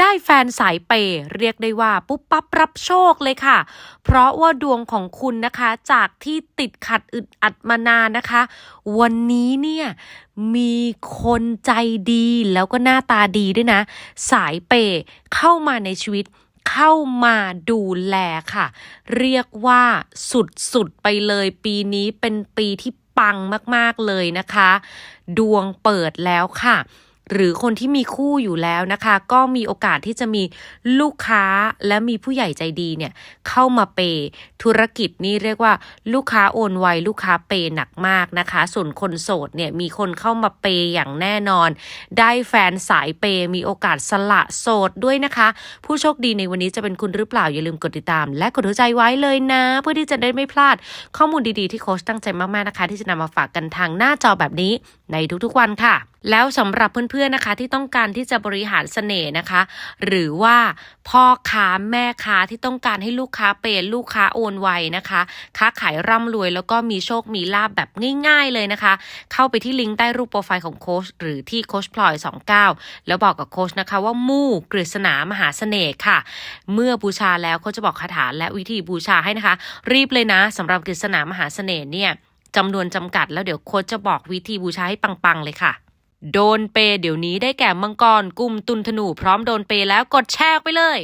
ได้แฟนสายเปย์เรียกได้ว่าปุ๊บปั๊บรับโชคเลยค่ะ เพราะว่าดวงของคุณนะคะ จากที่ติดขัดอึดอัดมานานนะคะ วันนี้เนี่ยมีคนใจดีแล้วก็หน้าตาดีด้วยนะ สายเปย์เข้ามาในชีวิตเข้ามาดูแลค่ะ เรียกว่าสุดๆไปเลยปีนี้เป็นปีที่ปังมากๆเลยนะคะ ดวงเปิดแล้วค่ะ หรือคนที่มีคู่อยู่แล้วนะคะ ก็มีโอกาสที่จะมีลูกค้าและมีผู้ใหญ่ใจดีเนี่ยเข้ามาเปย์ธุรกิจนี่เรียกว่าลูกค้าโอนไวลูกค้าเปย์หนักมากนะคะ ส่วนคนโสดเนี่ยมีคนเข้ามาเปย์อย่างแน่นอน ได้แฟนสายเปย์มีโอกาสสละโสดด้วยนะคะ ผู้โชคดีในวันนี้จะเป็นคุณหรือเปล่าอย่าลืมกดติดตาม และกดหัวใจไว้เลยนะ เพื่อที่จะได้ไม่พลาดข้อมูลดีๆที่โค้ชตั้งใจมากๆนะคะ ที่จะนำมาฝากกันทางหน้าจอแบบนี้ในทุกๆวันค่ะแล้วสำหรับเพื่อนๆนะคะ ที่ต้องการที่จะบริหารเสน่ห์นะคะ หรือว่าพ่อค้าแม่ค้าที่ต้องการให้ลูกค้าเป็นลูกค้าโอนไวนะคะ ค้าขายร่ำรวยแล้วก็มีโชคมีลาบแบบง่าย ๆเลยนะคะ เข้าไปที่ลิงก์ใต้รูปโปรไฟล์ของโค้ชหรือที่โค้ชพลอย29 แล้วบอกกับโค้ชนะคะว่ามู่กฤษณามหาเสน่ห์ค่ะ เมื่อบูชาแล้วเขาจะบอกคาถาและวิธีบูชาให้นะคะ รีบเลยนะสำหรับกฤษณามหาเสน่ห์เนี่ยจำนวนจำกัดแล้วเดี๋ยวโค้ชจะบอกวิธีบูชาให้ปังๆเลยค่ะ โดนเปย์เดี๋ยวนี้ได้แก่มังกรกุมตุนธนูพร้อมโดนเปย์แล้วกดแชร์ออกไปเลย